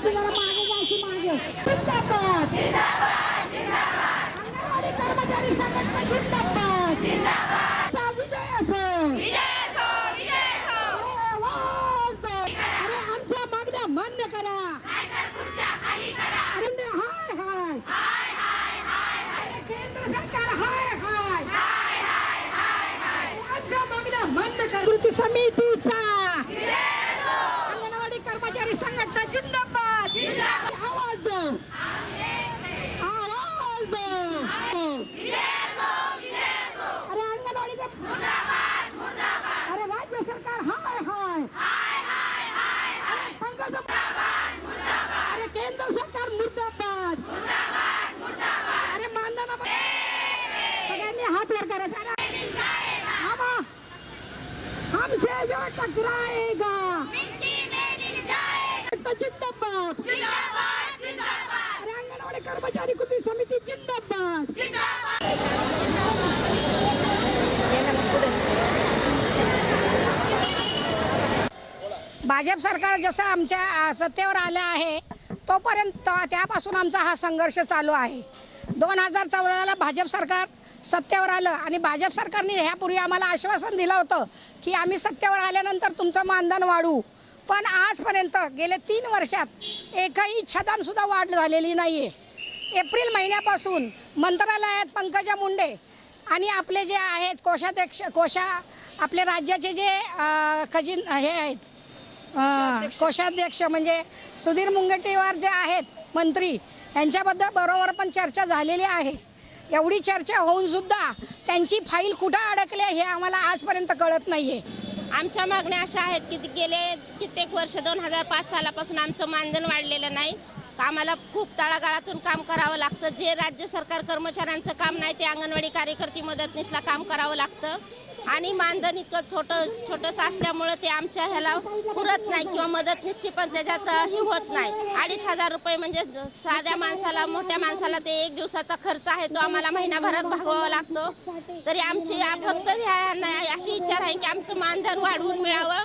जायची जरा मागे जायची मागे करा अरे हाय हाय केंद्र सरकार हाय हाय आमच्या मागण्या मान्य करा. समितीचा अरे राज्य सरकार हाय हाय! अरे केंद्र सरकार मुर्दाबाद! अरे मानधना सगळ्यांनी हात वर करायचा हमसे जो टकराएगा! जिंदाबाद! अरे अंगणवाडी कर्मचारी कृती समिती जिंदाबाद! भाजप सरकार जसं आमच्या सत्तेवर आलं आहे तोपर्यंत त्यापासून आमचा हा संघर्ष चालू आहे. दोन हजार चौदाला भाजप सरकार सत्तेवर आलं आणि भाजप सरकारने ह्यापूर्वी आम्हाला आश्वासन दिलं होतं की आम्ही सत्तेवर आल्यानंतर तुमचं मानधन वाढवू पण आजपर्यंत गेले तीन वर्षात एकही छदामसुद्धा वाढ झालेली नाही आहे एप्रिल महिन्यापासून मंत्रालयात पंकजा मुंडे आणि आपले जे आहेत कोषाध्यक्ष कोशा आपले राज्याचे जे खजिन हे आहेत कोषाध्यक्ष. म्हणजे सुधीर मुनगंटीवार जे आहेत मंत्री यांच्याबद्दल बरोबर पण चर्चा झालेली आहे. एवढी चर्चा होऊन सुद्धा त्यांची फाईल कुठं अडकली आहे हे आम्हाला आजपर्यंत कळत नाहीये. आमच्या मागण्या अशा आहेत की गेले कित्येक वर्ष दोन हजार पाच सालापासून आमचं मानधन वाढलेलं नाही. आम्हाला खूप तळागाळातून काम करावं लागतं. जे राज्य सरकार कर्मचाऱ्यांचं काम नाही ते अंगणवाडी कार्यकर्ती मदतनीसला काम करावं लागतं. आणि मानधन इतकं छोटं छोटंसं असल्यामुळं ते आमच्या ह्याला पुरत नाही किंवा मदतनीसची पण त्याच्यात ही होत नाही. अडीच हजार रुपये म्हणजे साध्या माणसाला मोठ्या माणसाला ते एक दिवसाचा खर्च आहे तो आम्हाला महिनाभरात भागवावा लागतो. तरी आमची या- फक्त ह्या- अशी इच्छा राहील की आमचं मानधन वाढवून मिळावं.